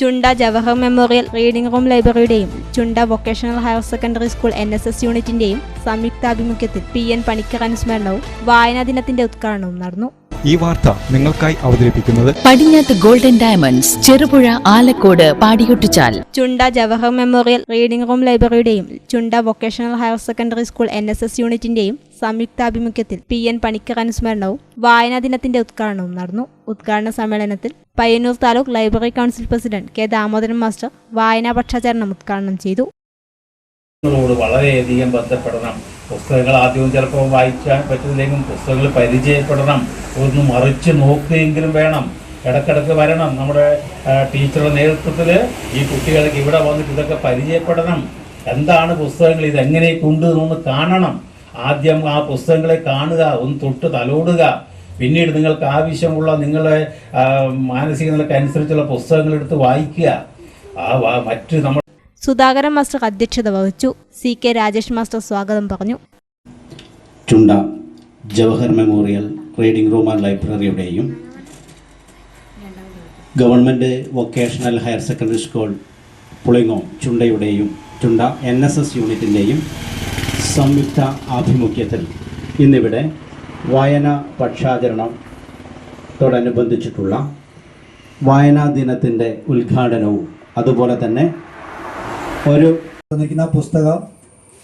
Chunda Jawahar memorial reading room ലൈബ്രറിയുടെയും Chunda vocational higher secondary school N S S യൂണിറ്റിന്റെയും സംയുക്താഭിമുഖ്യത്തിൽ P N Panicker അനുസ്മരണവും വായനാ ദിനത്തിന്റെ ഉദ്ഘാടനവും നടന്നു. ഈ വാർത്ത നിങ്ങൾക്കായി അവതരിപ്പിക്കുന്നത് പടിഞ്ഞാത്ത് golden diamonds Cherupuzha Alakode Padiyottuchal. Chunda Jawahar memorial reading room ലൈബ്രറിയുടെയും Chunda vocational higher secondary school N S S യൂണിറ്റിന്റെയും സംയുക്താഭിമുഖ്യത്തിൽ പി എൻ പണിക്കർ അനുസ്മരണവും വായനാ ദിനത്തിന്റെ ഉദ്ഘാടനവും നടന്നു. ഉദ്ഘാടന സമ്മേളനത്തിൽ Payyanur taluk library council president K Damodaran master വായനാ പക്ഷാചരണം ഉദ്ഘാടനം ചെയ്തു. പുസ്തകങ്ങളോട് വളരെയധികം ബന്ധപ്പെടണം. പുസ്തകങ്ങൾ ആദ്യവും ചിലപ്പോൾ വായിക്കാൻ പറ്റുന്നില്ലെങ്കിലും പുസ്തകങ്ങൾ പരിചയപ്പെടണം. ഒന്ന് മറിച്ച് നോക്കുകയെങ്കിലും വേണം. ഇടക്കിടക്ക് വരണം. നമ്മുടെ ടീച്ചറുടെ നേതൃത്വത്തിൽ ഈ കുട്ടികൾക്ക് ഇവിടെ വന്നിട്ട് ഇതൊക്കെ പരിചയപ്പെടണം. എന്താണ് പുസ്തകങ്ങൾ? ഇതെങ്ങനെ ഉണ്ട് എന്നൊന്ന് കാണണം. ആദ്യം ആ പുസ്തകങ്ങളെ കാണുക ഒന്ന് തൊട്ട് തലോടുക. പിന്നീട് നിങ്ങൾക്ക് ആവശ്യമുള്ള നിങ്ങളുടെ മാനസിക നിലക്കനുസരിച്ചുള്ള പുസ്തകങ്ങൾ എടുത്ത് വായിക്കുക. ആ മറ്റ് നമ്മൾ സുധാകരൻ മാസ്റ്റർ അധ്യക്ഷത വഹിച്ചു. സി കെ രാജേഷ് മാസ്റ്റർ സ്വാഗതം പറഞ്ഞു. Chunda Jawahar memorial reading room and ലൈബ്രറിയുടെയും government vocational higher secondary school Pulingome ചുണ്ടയുടെയും Chunda N S S യൂണിറ്റിന്റെയും സംയുക്ത ആഭിമുഖ്യത്തിൽ ഇന്നിവിടെ വായന പക്ഷാചരണത്തോടനുബന്ധിച്ചിട്ടുള്ള വായനാ ദിനത്തിന്റെ ഉദ്ഘാടനവും അതുപോലെ തന്നെ ഒരു തന്നിരിക്കുന്ന പുസ്തകം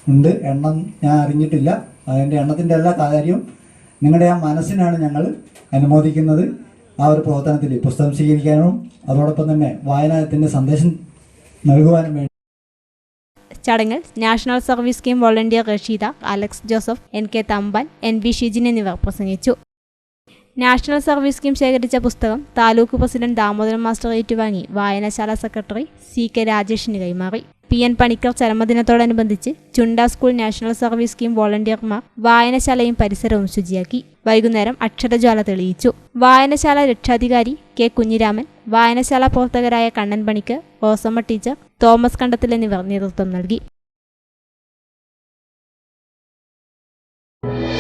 ഉണ്ട്. എണ്ണം ഞാൻ അറിഞ്ഞിട്ടില്ല. അതിന്റെ എണ്ണത്തിന്റെ എല്ലാ കാര്യവും നിങ്ങളുടെ ആ മനസ്സിനാണ് ഞങ്ങൾ അനുമോദിക്കുന്നത്. ആ ഒരു പ്രവർത്തനത്തിൽ പുസ്തകം സ്വീകരിക്കാനും അതോടൊപ്പം തന്നെ വായനത്തിന്റെ സന്ദേശം നൽകുവാനും വേണ്ടി. ചടങ്ങിൽ national service scheme volunteer Rasheeda Alex Joseph N K Thampan N B Shijin എന്നിവർ പ്രസംഗിച്ചു. നാഷണൽ സർവീസ് സ്കീം ശേഖരിച്ച പുസ്തകം താലൂക്ക് പ്രസിഡന്റ് ദാമോദരൻ മാസ്റ്റർ ഏറ്റുവാങ്ങി വായനശാല സെക്രട്ടറി സി കെ രാജേഷിന് കൈമാറി. P N Panicker ചരമദിനത്തോടനുബന്ധിച്ച് Chunda school national service scheme വോളണ്ടിയർമാർ വായനശാലയും പരിസരവും ശുചിയാക്കി. വൈകുന്നേരം അക്ഷരജ്വാല തെളിയിച്ചു. വായനശാല രക്ഷാധികാരി കെ കുഞ്ഞിരാമൻ വായനശാല പ്രവർത്തകരായ കണ്ണൻ പണിക്കർ റോസമ്മ ടീച്ചർ തോമസ് കണ്ടത്തിൽ എന്നിവർ നേതൃത്വം നൽകി.